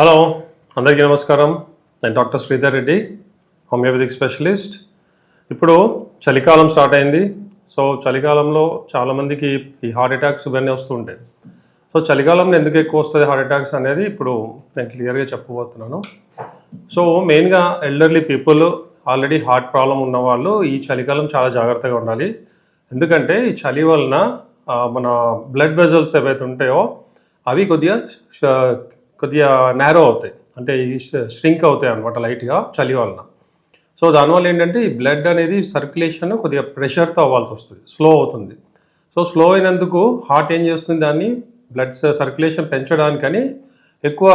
Hello అందరికీ నమస్కారం. నేను doctor Sridhar Reddy homeopathic specialist. ఇప్పుడు చలికాలం స్టార్ట్ అయింది. సో చలికాలంలో చాలామందికి ఈ హార్ట్ అటాక్స్ ఇవన్నీ వస్తూ ఉంటాయి. సో చలికాలంలో ఎందుకు ఎక్కువ వస్తుంది హార్ట్ అటాక్స్ అనేది ఇప్పుడు నేను క్లియర్గా చెప్పబోతున్నాను. సో మెయిన్గా elderly people already heart problem ఉన్న వాళ్ళు ఈ చలికాలం చాలా జాగ్రత్తగా ఉండాలి. ఎందుకంటే ఈ చలి వలన మన బ్లడ్ వెజల్స్ ఏవైతే ఉంటాయో అవి కొద్దిగా కొద్దిగా నేరో అవుతాయి. అంటే స్ట్రింక్ అవుతాయి అనమాట లైట్గా చలి వలన. సో దానివల్ల ఏంటంటే ఈ బ్లడ్ అనేది సర్క్యులేషన్ కొద్దిగా ప్రెషర్తో అవ్వాల్సి వస్తుంది. స్లో అవుతుంది. సో స్లో అయినందుకు హార్ట్ ఏం చేస్తుంది దాన్ని? బ్లడ్ సర్క్యులేషన్ పెంచడానికని ఎక్కువ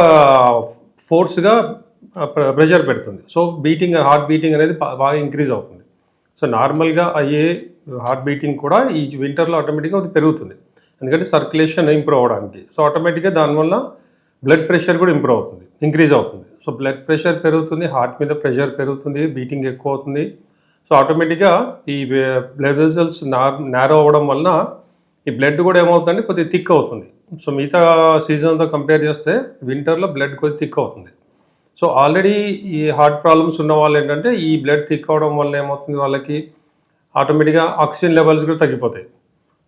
ఫోర్స్గా ప్రెషర్ పెడుతుంది. సో బీటింగ్ హార్ట్ బీటింగ్ అనేది బాగా ఇంక్రీజ్ అవుతుంది. సో నార్మల్గా అయ్యే హార్ట్ బీటింగ్ కూడా ఈ వింటర్లో ఆటోమేటిక్గా అది పెరుగుతుంది. ఎందుకంటే సర్క్యులేషన్ ఇంప్రూవ్ అవడానికి. సో ఆటోమేటిక్గా దానివల్ల బ్లడ్ ప్రెషర్ కూడా ఇంప్రూవ్ అవుతుంది ఇంక్రీజ్ అవుతుంది. సో బ్లడ్ ప్రెషర్ పెరుగుతుంది హార్ట్ మీద ప్రెషర్ పెరుగుతుంది బీటింగ్ ఎక్కువ అవుతుంది. సో ఆటోమేటిక్గా ఈ బ్లడ్ వెజల్స్ నారో అవ్వడం వలన ఈ బ్లడ్ కూడా ఏమవుతుందంటే కొద్దిగా థిక్ అవుతుంది. సో మిగతా సీజన్తో కంపేర్ చేస్తే వింటర్లో బ్లడ్ కొద్దిగా థిక్ అవుతుంది. సో ఆల్రెడీ ఈ హార్ట్ ప్రాబ్లమ్స్ ఉన్న వాళ్ళు ఏంటంటే ఈ బ్లడ్ థిక్ అవడం వల్ల ఏమవుతుంది వాళ్ళకి? ఆటోమేటిక్గా ఆక్సిజన్ లెవెల్స్ కూడా తగ్గిపోతాయి.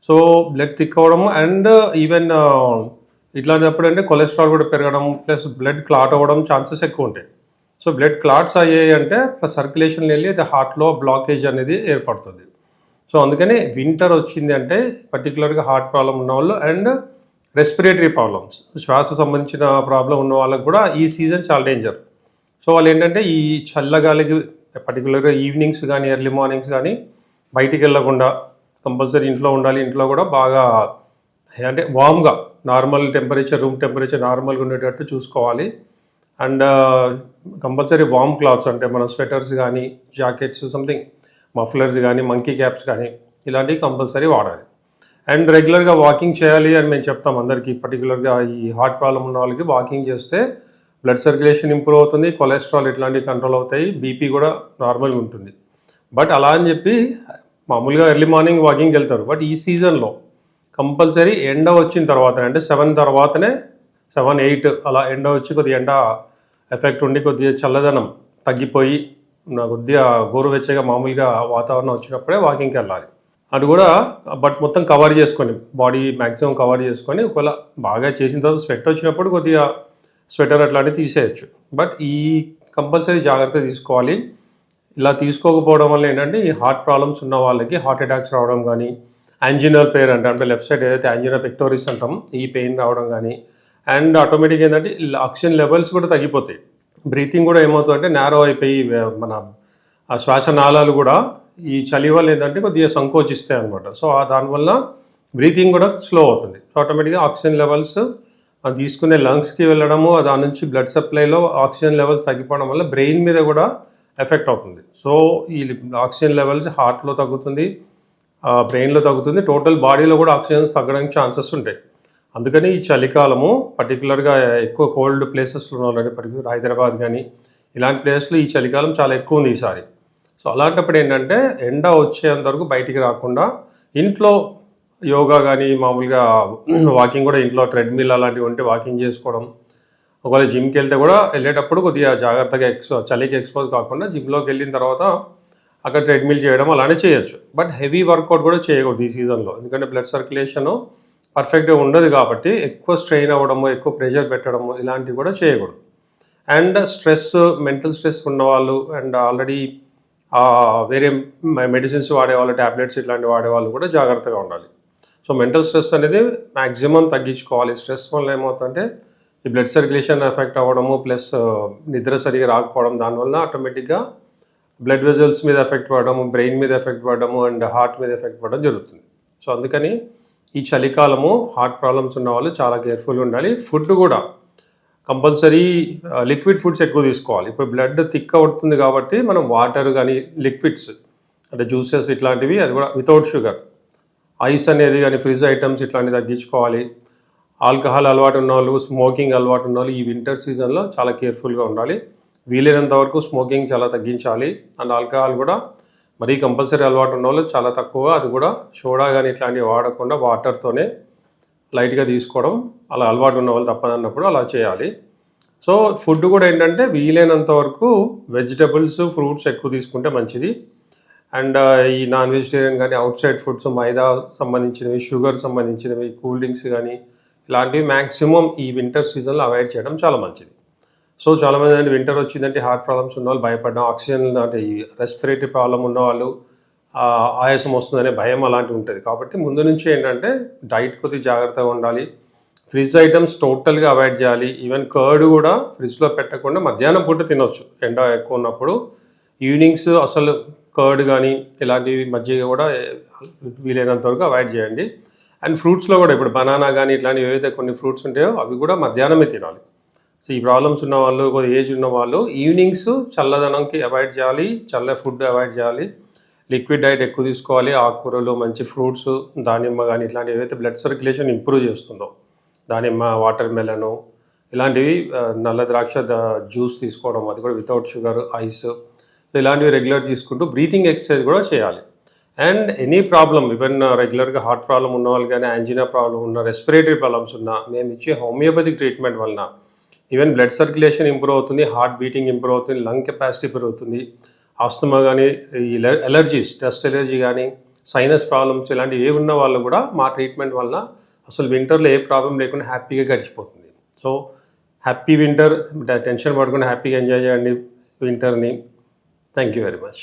సో బ్లడ్ థిక్ అవడము అండ్ ఈవెన్ ఇట్లాంటప్పుడు అంటే కొలెస్ట్రాల్ కూడా పెరగడం ప్లస్ బ్లడ్ క్లాట్ అవ్వడం ఛాన్సెస్ ఎక్కువ ఉంటాయి సో బ్లడ్ క్లాట్స్ అయ్యాయి అంటే ప్లస్ సర్క్యులేషన్ వెళ్ళి అది హార్ట్లో బ్లాకేజ్ అనేది ఏర్పడుతుంది. సో అందుకని వింటర్ వచ్చింది అంటే పర్టికులర్గా హార్ట్ ప్రాబ్లం ఉన్న వాళ్ళు అండ్ రెస్పిరేటరీ ప్రాబ్లమ్స్. శ్వాస సంబంధించిన ప్రాబ్లం ఉన్న వాళ్ళకి కూడా ఈ సీజన్ చాలా డేంజర్. సో వాళ్ళు ఏంటంటే ఈ చల్లగాలికి పర్టికులర్గా ఈవినింగ్స్ కానీ ఎర్లీ మార్నింగ్స్ కానీ బయటికి వెళ్ళకుండా కంపల్సరీ ఇంట్లో ఉండాలి ఇంట్లో కూడా బాగా అంటే వామ్గా నార్మల్ టెంపరేచర్ రూమ్ టెంపరేచర్ నార్మల్గా ఉండేటట్టు చూసుకోవాలి. అండ్ కంపల్సరీ వామ్ క్లాత్స్ అంటే మన స్వెటర్స్ కానీ జాకెట్స్ సంథింగ్ మఫ్లర్స్ కానీ మంకీ క్యాప్స్ కానీ ఇలాంటివి కంపల్సరీ వాడాలి. అండ్ రెగ్యులర్గా వాకింగ్ చేయాలి అని మేము చెప్తాం అందరికీ. పర్టికులర్గా ఈ హార్ట్ ప్రాబ్లం ఉన్న వాళ్ళకి వాకింగ్ చేస్తే బ్లడ్ సర్క్యులేషన్ ఇంప్రూవ్ అవుతుంది కొలెస్ట్రాల్ ఇట్లాంటివి కంట్రోల్ అవుతాయి బీపీ కూడా నార్మల్గా ఉంటుంది. బట్ అలా అని చెప్పి మామూలుగా ఎర్లీ మార్నింగ్ వాకింగ్కి వెళ్తారు. బట్ ఈ సీజన్లో కంపల్సరీ ఎండ వచ్చిన తర్వాత అంటే సెవెన్ తర్వాతనే సెవెన్ ఎయిట్ అలా ఎండ వచ్చి కొద్దిగా ఎండ ఎఫెక్ట్ ఉండి కొద్దిగా చల్లదనం తగ్గిపోయి నా కొద్దిగా గోరువెచ్చగా మామూలుగా వాతావరణం వచ్చినప్పుడే వాకింగ్కి వెళ్ళాలి. అది కూడా బట్ మొత్తం కవర్ చేసుకొని బాడీ మ్యాక్సిమం కవర్ చేసుకొని ఒకవేళ బాగా చేసిన తర్వాత స్వెట్ వచ్చినప్పుడు కొద్దిగా స్వెటర్ అట్లాంటివి తీసేయచ్చు. బట్ ఈ కంపల్సరీ జాగ్రత్త తీసుకోవాలి. ఇలా తీసుకోకపోవడం వల్ల ఏంటంటే ఈ హార్ట్ ప్రాబ్లమ్స్ ఉన్న వాళ్ళకి హార్ట్ అటాక్స్ రావడం కానీ యాంజినల్ పెయిన్ అంటే. అంటే లెఫ్ట్ సైడ్ ఏదైతే యాంజినా పెక్టోరిస్ అంటాం ఈ పెయిన్ రావడం కానీ అండ్ ఆటోమేటిక్ ఏంటంటే ఆక్సిజన్ లెవెల్స్ కూడా తగ్గిపోతాయి. బ్రీతింగ్ కూడా ఏమవుతుందంటే నేరో అయిపోయి మన ఆ శ్వాసనాళాలు కూడా ఈ చలి వల్ల ఏంటంటే కొద్దిగా సంకోచిస్తాయి అనమాట సో ఆ దానివల్ల బ్రీతింగ్ కూడా స్లో అవుతుంది. సో ఆటోమేటిక్గా ఆక్సిజన్ లెవెల్స్ అది తీసుకునే లంగ్స్కి వెళ్ళడము దాని నుంచి బ్లడ్ సప్లైలో ఆక్సిజన్ లెవెల్స్ తగ్గిపోవడం వల్ల బ్రెయిన్ మీద కూడా ఎఫెక్ట్ అవుతుంది. సో ఈ ఆక్సిజన్ లెవెల్స్ హార్ట్లో తగ్గుతుంది. బ్రెయిన్లో తగ్గుతుంది టోటల్ బాడీలో కూడా ఆక్సిజన్స్ తగ్గడానికి ఛాన్సెస్ ఉంటాయి. అందుకని ఈ చలికాలము పర్టికులర్గా ఎక్కువ కోల్డ్ ప్లేసెస్లో ఉన్నారండి పర్టికులర్ హైదరాబాద్ కానీ ఇలాంటి ప్లేస్లో ఈ చలికాలం చాలా ఎక్కువ ఉంది ఈసారి. సో అలాంటప్పుడు ఏంటంటే ఎండ వచ్చేంత వరకు బయటికి రాకుండా ఇంట్లో యోగా కానీ మామూలుగా వాకింగ్ కూడా ఇంట్లో ట్రెడ్మిల్ అలాంటివి ఉంటే వాకింగ్ చేసుకోవడం ఒకవేళ జిమ్కి వెళ్తే కూడా వెళ్ళేటప్పుడు కొద్దిగా జాగ్రత్తగా ఎక్స్ చలికి ఎక్స్పోజ్ కాకుండా జిమ్లోకి వెళ్ళిన తర్వాత అక్కడ ట్రెడ్మిల్ చేయడం అలానే చేయొచ్చు. బట్ హెవీ వర్కౌట్ కూడా చేయకూడదు ఈ సీజన్లో. ఎందుకంటే బ్లడ్ సర్క్యులేషను పర్ఫెక్ట్గా ఉండదు కాబట్టి ఎక్కువ స్ట్రెయిన్ అవ్వడము ఎక్కువ ప్రెషర్ పెట్టడము ఇలాంటివి కూడా చేయకూడదు. అండ్ స్ట్రెస్ మెంటల్ స్ట్రెస్ ఉన్నవాళ్ళు అండ్ ఆల్రెడీ వేరే మెడిసిన్స్ వాడేవాళ్ళు ట్యాబ్లెట్స్ ఇట్లాంటివి వాడేవాళ్ళు కూడా జాగ్రత్తగా ఉండాలి. సో మెంటల్ స్ట్రెస్ అనేది మ్యాక్సిమం తగ్గించుకోవాలి. స్ట్రెస్ వల్ల ఏమవుతుందంటే ఈ బ్లడ్ సర్క్యులేషన్ ఎఫెక్ట్ అవ్వడము ప్లస్ నిద్ర సరిగా రాకపోవడం దానివల్ల ఆటోమేటిక్గా బ్లడ్ వెజల్స్ మీద ఎఫెక్ట్ పడము బ్రెయిన్ మీద ఎఫెక్ట్ పడము అండ్ హార్ట్ మీద ఎఫెక్ట్ పడడం జరుగుతుంది. సో అందుకని ఈ చలికాలము హార్ట్ ప్రాబ్లమ్స్ ఉన్న వాళ్ళు చాలా కేర్ఫుల్గా ఉండాలి. ఫుడ్ కూడా కంపల్సరీ లిక్విడ్ ఫుడ్స్ ఎక్కువ తీసుకోవాలి. ఇప్పుడు బ్లడ్ థిక్ అవుతుంది కాబట్టి మనం వాటర్ కానీ లిక్విడ్స్ అంటే జ్యూసెస్ ఇట్లాంటివి అది కూడా వితౌట్ షుగర్. ఐస్ అనేది కానీ ఫ్రిడ్జ్ ఐటమ్స్ ఇట్లాంటివి తగ్గించుకోవాలి. ఆల్కహాల్ అలవాటు ఉన్న వాళ్ళు స్మోకింగ్ అలవాటు ఉన్న వాళ్ళు ఈ వింటర్ సీజన్లో చాలా కేర్ఫుల్గా ఉండాలి. వీలైనంత వరకు స్మోకింగ్ చాలా తగ్గించాలి. అండ్ ఆల్కహాల్ కూడా మరీ కంపల్సరీ అలవాటు ఉన్న వాళ్ళు చాలా తక్కువ అది కూడా సోడా కానీ ఇట్లాంటివి వాడకుండా వాటర్తోనే లైట్గా తీసుకోవడం అలా అలవాటు ఉన్న వాళ్ళు తప్పదన్నప్పుడు అలా చేయాలి. సో ఫుడ్ కూడా ఏంటంటే వీలైనంత వరకు వెజిటబుల్స్ ఫ్రూట్స్ ఎక్కువ తీసుకుంటే మంచిది. అండ్ ఈ నాన్ వెజిటేరియన్ కానీ అవుట్ సైడ్ ఫుడ్స్ మైదా సంబంధించినవి షుగర్ సంబంధించినవి కూల్ డ్రింక్స్ కానీ ఇలాంటివి మ్యాక్సిమం ఈ వింటర్ సీజన్లో అవాయిడ్ చేయడం చాలా మంచిది. సో చాలామంది అంటే వింటర్ వచ్చిందంటే హార్ట్ ప్రాబ్లమ్స్ ఉన్న వాళ్ళు భయపడడం ఆక్సిజన్ అంటే ఈ రెస్పిరేటరీ ప్రాబ్లం ఉన్న వాళ్ళు ఆయాసం వస్తుందనే భయం అలాంటివి ఉంటుంది. కాబట్టి ముందు నుంచి ఏంటంటే డైట్ కొద్దిగా జాగ్రత్తగా ఉండాలి. ఫ్రిడ్జ్ ఐటమ్స్ టోటల్గా అవాయిడ్ చేయాలి. ఈవెన్ కర్డ్ కూడా ఫ్రిడ్జ్లో పెట్టకుండా మధ్యాహ్నం పూట తినొచ్చు. ఎండ ఎక్కువ ఉన్నప్పుడు ఈవినింగ్స్ అసలు కర్డ్ కానీ ఇలాంటివి మజ్జిగ కూడా వీలైనంత వరకు అవాయిడ్ చేయండి. అండ్ ఫ్రూట్స్లో కూడా ఇప్పుడు బనానా కానీ ఇట్లాంటివి ఏవైతే కొన్ని ఫ్రూట్స్ ఉంటాయో అవి కూడా మధ్యాహ్నమే తినాలి. సో ఈ ప్రాబ్లమ్స్ ఉన్న వాళ్ళు కొద్దిగా ఏజ్ ఉన్న వాళ్ళు ఈవినింగ్స్ చల్లదనంకి అవాయిడ్ చేయాలి చల్ల ఫుడ్ అవాయిడ్ చేయాలి. లిక్విడ్ డైట్ ఎక్కువ తీసుకోవాలి ఆకుకూరలు మంచి ఫ్రూట్స్ దానిమ్మ కానీ ఇట్లాంటివి ఏవైతే బ్లడ్ సర్క్యులేషన్ ఇంప్రూవ్ చేస్తుందో దానిమ్మ వాటర్ మెలను ఇలాంటివి నల్ల ద్రాక్ష జ్యూస్ తీసుకోవడం అది కూడా వితౌట్ షుగర్ ఐస్ ఇలాంటివి రెగ్యులర్ తీసుకుంటూ బ్రీతింగ్ ఎక్సర్సైజ్ కూడా చేయాలి. అండ్ ఎనీ ప్రాబ్లమ్ ఈవెన్ రెగ్యులర్గా హార్ట్ ప్రాబ్లం ఉన్న వాళ్ళు కానీ యాంజినా ప్రాబ్లం ఉన్న రెస్పిరేటరీ ప్రాబ్లమ్స్ ఉన్న మేము ఇచ్చే హోమియోపతిక్ ట్రీట్మెంట్ వలన ఈవెన్ బ్లడ్ సర్క్యులేషన్ ఇంప్రూవ్ అవుతుంది హార్ట్ బీటింగ్ ఇంప్రూవ్ అవుతుంది లంగ్ కెపాసిటీ పెరుగుతుంది. ఆస్తమా కానీ ఈ ఎలర్జీస్ డస్ట్ ఎలర్జీ కానీ సైనస్ ప్రాబ్లమ్స్ ఇలాంటివి ఏ ఉన్న వాళ్ళు కూడా మా ట్రీట్మెంట్ వలన అసలు వింటర్లో ఏ ప్రాబ్లం లేకుండా హ్యాపీగా గడిచిపోతుంది. సో హ్యాపీ వింటర్ టెన్షన్ పడకుండా హ్యాపీగా ఎంజాయ్ చేయండి వింటర్ని థ్యాంక్ యూ వెరీ మచ్